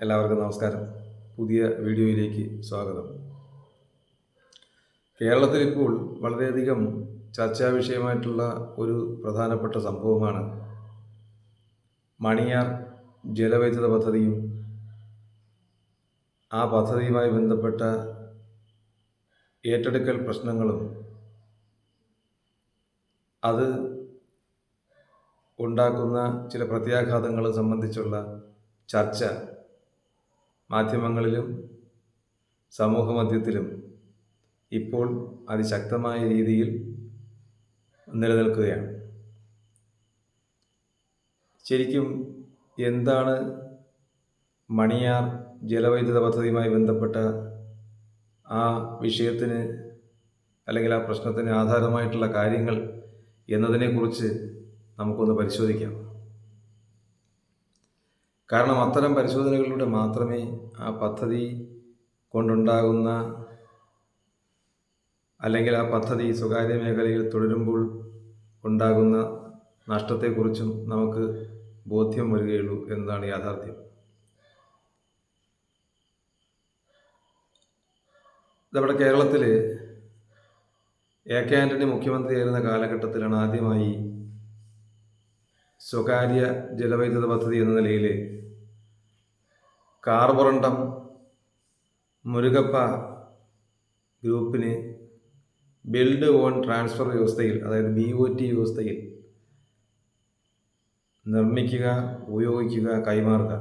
എല്ലാവർക്കും നമസ്കാരം. പുതിയ വീഡിയോയിലേക്ക് സ്വാഗതം. കേരളത്തിൽ ഇപ്പോൾ വളരെയധികം ചർച്ചാ വിഷയമായിട്ടുള്ള ഒരു പ്രധാനപ്പെട്ട സംഭവമാണ് മണിയാർ ജലവൈദ്യുത പദ്ധതിയും ആ പദ്ധതിയുമായി ബന്ധപ്പെട്ട ഏറ്റെടുക്കൽ പ്രശ്നങ്ങളും അത് ഉണ്ടാക്കുന്ന ചില പ്രത്യാഘാതങ്ങൾ സംബന്ധിച്ചുള്ള ചർച്ച മാധ്യമങ്ങളിലും സമൂഹമധ്യത്തിലും ഇപ്പോൾ അതിശക്തമായ രീതിയിൽ നിലനിൽക്കുകയാണ്. ശരിക്കും എന്താണ് മണിയാർ ജലവൈദ്യുത പദ്ധതിയുമായി ബന്ധപ്പെട്ട ആ വിഷയത്തിന് അല്ലെങ്കിൽ ആ പ്രശ്നത്തിന് ആധാരമായിട്ടുള്ള കാര്യങ്ങൾ എന്നതിനെക്കുറിച്ച് നമുക്കൊന്ന് പരിശോധിക്കാം. കാരണം അത്തരം പരിശോധനകളിലൂടെ മാത്രമേ ആ പദ്ധതി കൊണ്ടുണ്ടാകുന്ന അല്ലെങ്കിൽ ആ പദ്ധതി സ്വകാര്യ മേഖലയിൽ തുടരുമ്പോൾ ഉണ്ടാകുന്ന നഷ്ടത്തെക്കുറിച്ചും നമുക്ക് ബോധ്യം വരികയുള്ളൂ എന്നതാണ് യാഥാർത്ഥ്യം. നമ്മുടെ കേരളത്തിൽ എ കെ ആന്റണി മുഖ്യമന്ത്രിയായിരുന്ന കാലഘട്ടത്തിലാണ് ആദ്യമായി സ്വകാര്യ ജലവൈദ്യുത പദ്ധതി എന്ന നിലയിൽ കാർബറണ്ടം മുരുകപ്പ ഗ്രൂപ്പിന് ബിൽഡ് ഓൺ ട്രാൻസ്ഫർ വ്യവസ്ഥയിൽ അതായത് ബി ഒ ടി വ്യവസ്ഥയിൽ നിർമ്മിക്കുക ഉപയോഗിക്കുക കൈമാറുക.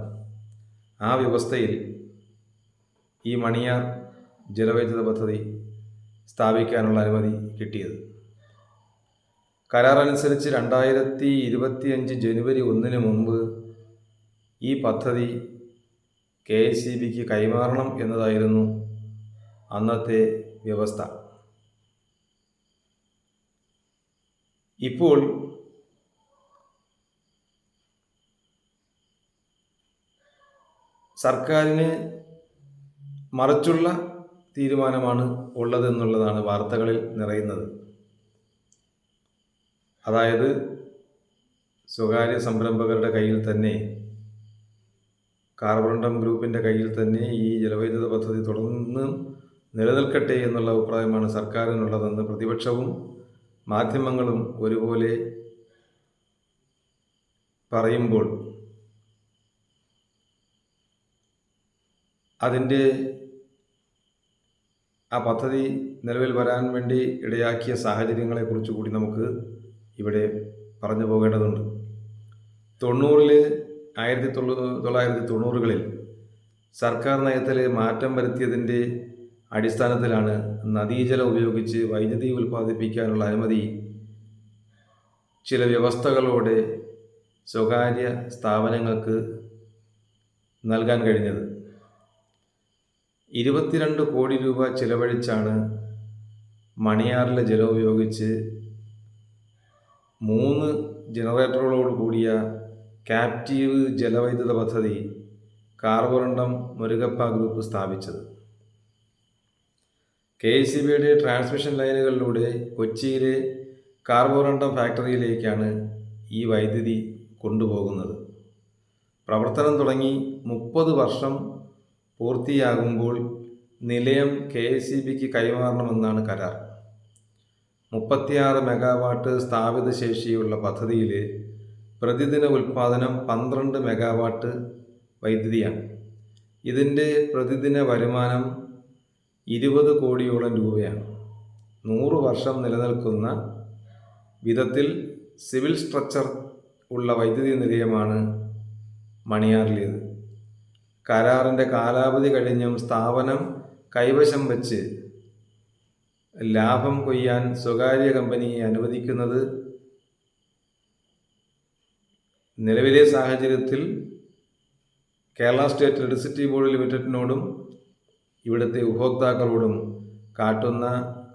ആ വ്യവസ്ഥയിൽ ഈ മണിയാർ ജലവൈദ്യുത പദ്ധതി സ്ഥാപിക്കാനുള്ള അനുമതി കിട്ടിയത്. കരാർ അനുസരിച്ച് രണ്ടായിരത്തി ഇരുപത്തിയഞ്ച് ജനുവരി ഒന്നിന് മുമ്പ് ഈ പദ്ധതി കെ എസ് സി ബിക്ക് കൈമാറണം എന്നതായിരുന്നു അന്നത്തെ വ്യവസ്ഥ. ഇപ്പോൾ സർക്കാരിന് മറിച്ചുള്ള തീരുമാനമാണ് ഉള്ളതെന്നുള്ളതാണ് വാർത്തകളിൽ നിറയുന്നത്. അതായത് സ്വകാര്യ സംരംഭകരുടെ കയ്യിൽ തന്നെ കാർബറണ്ടം ഗ്രൂപ്പിന്റെ കയ്യിൽ തന്നെ ഈ ജലവൈദ്യുത പദ്ധതി തുടർന്ന് നിലനിൽക്കട്ടെ എന്നുള്ള അഭിപ്രായമാണ് സർക്കാരിനുള്ളതെന്ന് പ്രതിപക്ഷവും മാധ്യമങ്ങളും ഒരുപോലെ പറയുമ്പോൾ അതിന്റെ ആ പദ്ധതി നിലവിൽ വരാൻ വേണ്ടി ഇടയാക്കിയ സാഹചര്യങ്ങളെക്കുറിച്ച് കൂടി നമുക്ക് ഇവിടെ പറഞ്ഞു പോകേണ്ടതുണ്ട്. തൊണ്ണൂറിൽ ആയിരത്തി തൊള്ളൂ തൊള്ളായിരത്തി തൊണ്ണൂറുകളിൽ സർക്കാർ നയത്തിൽ മാറ്റം വരുത്തിയതിന്റെ അടിസ്ഥാനത്തിലാണ് നദീജലം ഉപയോഗിച്ച് വൈദ്യുതി ഉൽപ്പാദിപ്പിക്കാനുള്ള അനുമതി ചില വ്യവസ്ഥകളോടെ സ്വകാര്യ സ്ഥാപനങ്ങൾക്ക് നൽകാൻ കഴിഞ്ഞത്. ഇരുപത്തിരണ്ട് കോടി രൂപ ചിലവഴിച്ചാണ് മണിയാറിലെ ജലം ഉപയോഗിച്ച് മൂന്ന് ജനറേറ്ററുകളോട് കൂടിയ ക്യാപ്റ്റീവ് ജലവൈദ്യുത പദ്ധതി കാർബറണ്ടം മുരുകപ്പ ഗ്രൂപ്പ് സ്ഥാപിച്ചത്. കെ എസ് സി ബിയുടെ ട്രാൻസ്മിഷൻ ലൈനുകളിലൂടെ കൊച്ചിയിലെ കാർബോറണ്ടം ഫാക്ടറിയിലേക്കാണ് ഈ വൈദ്യുതി കൊണ്ടുപോകുന്നത്. പ്രവർത്തനം തുടങ്ങി മുപ്പത് വർഷം പൂർത്തിയാകുമ്പോൾ നിലയം കെ എസ് സി ബിക്ക് കൈമാറണമെന്നാണ് കരാർ. മുപ്പത്തിയാറ് മെഗാവാട്ട് സ്ഥാപിത ശേഷിയുള്ള പദ്ധതിയിൽ പ്രതിദിന ഉൽപ്പാദനം പന്ത്രണ്ട് മെഗാവാട്ട് വൈദ്യുതിയാണ്. ഇതിന്റെ പ്രതിദിന വരുമാനം ഇരുപത് കോടിയോളം രൂപയാണ്. നൂറ് വർഷം നിലനിൽക്കുന്ന വിധത്തിൽ സിവിൽ സ്ട്രക്ചർ ഉള്ള വൈദ്യുതി നിലയമാണ് മണിയാറിലേത്. കരാറിന്റെ കാലാവധി കഴിഞ്ഞും സ്ഥാപനം കൈവശം വെച്ച് ലാഭം കൊയ്യാൻ സ്വകാര്യ കമ്പനിയെ അനുവദിക്കുന്നത് നിലവിലെ സാഹചര്യത്തിൽ കേരള സ്റ്റേറ്റ് ഇലക്ട്രിസിറ്റി ബോർഡ് ലിമിറ്റഡിനോടും ഇവിടുത്തെ ഉപഭോക്താക്കളോടും കാട്ടുന്ന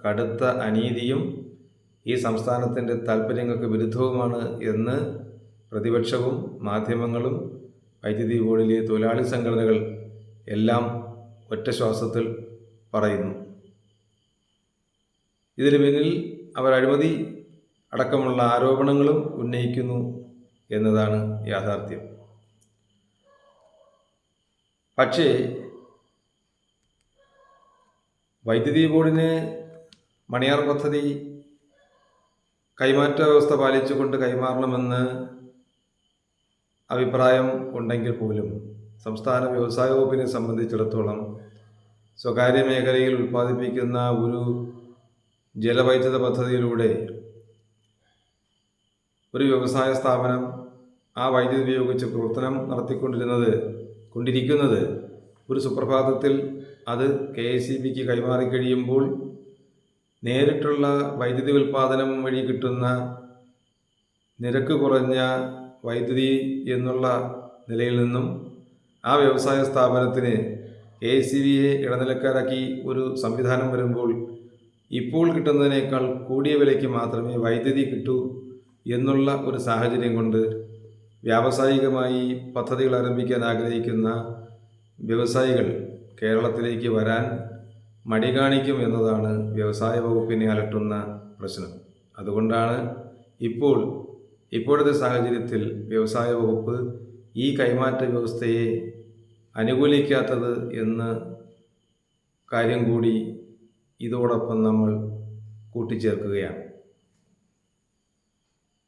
കടുത്ത അനീതിയും ഈ സംസ്ഥാനത്തിന്റെ താല്പര്യങ്ങൾക്ക് വിരുദ്ധവുമാണ് എന്ന് പ്രതിപക്ഷവും മാധ്യമങ്ങളും വൈദ്യുതി ബോർഡിലെ തൊഴിലാളി സംഘടനകൾ എല്ലാം ഒറ്റ ശ്വാസത്തിൽ പറയുന്നു. ഇതിന് പിന്നിൽ അവർ അഴിമതി അടക്കമുള്ള ആരോപണങ്ങളും ഉന്നയിക്കുന്നു എന്നതാണ് യാഥാർത്ഥ്യം. പക്ഷേ വൈദ്യുതി ബോർഡിന് മണിയാർ പദ്ധതി കൈമാറ്റ വ്യവസ്ഥ പാലിച്ചുകൊണ്ട് കൈമാറണമെന്ന് അഭിപ്രായം ഉണ്ടെങ്കിൽ പോലും സംസ്ഥാന വ്യവസായ വകുപ്പിനെ സംബന്ധിച്ചിടത്തോളം സ്വകാര്യ മേഖലയിൽ ഉൽപ്പാദിപ്പിക്കുന്ന ഒരു ജലവൈദ്യുത പദ്ധതിയിലൂടെ ഒരു വ്യവസായ സ്ഥാപനം ആ വൈദ്യുതി ഉപയോഗിച്ച് പ്രവർത്തനം നടത്തിക്കൊണ്ടിരുന്നത് കൊണ്ടിരിക്കുന്നത്. ഒരു സുപ്രഭാതത്തിൽ അത് കെ എസ് സി ബിക്ക് കൈമാറി കഴിയുമ്പോൾ നേരിട്ടുള്ള വൈദ്യുതി ഉൽപ്പാദനം വഴി കിട്ടുന്ന നിരക്ക് കുറഞ്ഞ വൈദ്യുതി എന്നുള്ള നിലയിൽ നിന്നും ആ വ്യവസായ സ്ഥാപനത്തിന് എസ് സി ബിയെ ഇടനിലക്കാരാക്കി ഒരു സംവിധാനം വരുമ്പോൾ ഇപ്പോൾ കിട്ടുന്നതിനേക്കാൾ കൂടിയ വിലയ്ക്ക് മാത്രമേ വൈദ്യുതി കിട്ടൂ എന്നുള്ള ഒരു സാഹചര്യം കൊണ്ട് വ്യാവസായികമായി പദ്ധതികൾ ആരംഭിക്കാൻ ആഗ്രഹിക്കുന്ന വ്യവസായികൾ കേരളത്തിലേക്ക് വരാൻ മടി കാണിക്കും എന്നതാണ് വ്യവസായ വകുപ്പിനെ അലട്ടുന്ന പ്രശ്നം. അതുകൊണ്ടാണ് ഇപ്പോൾ ഇപ്പോഴത്തെ സാഹചര്യത്തിൽ വ്യവസായ വകുപ്പ് ഈ കൈമാറ്റ വ്യവസ്ഥയെ അനുകൂലിക്കാത്തത് എന്ന് കാര്യം കൂടി ഇതോടൊപ്പം നമ്മൾ കൂട്ടിച്ചേർക്കുകയാണ്.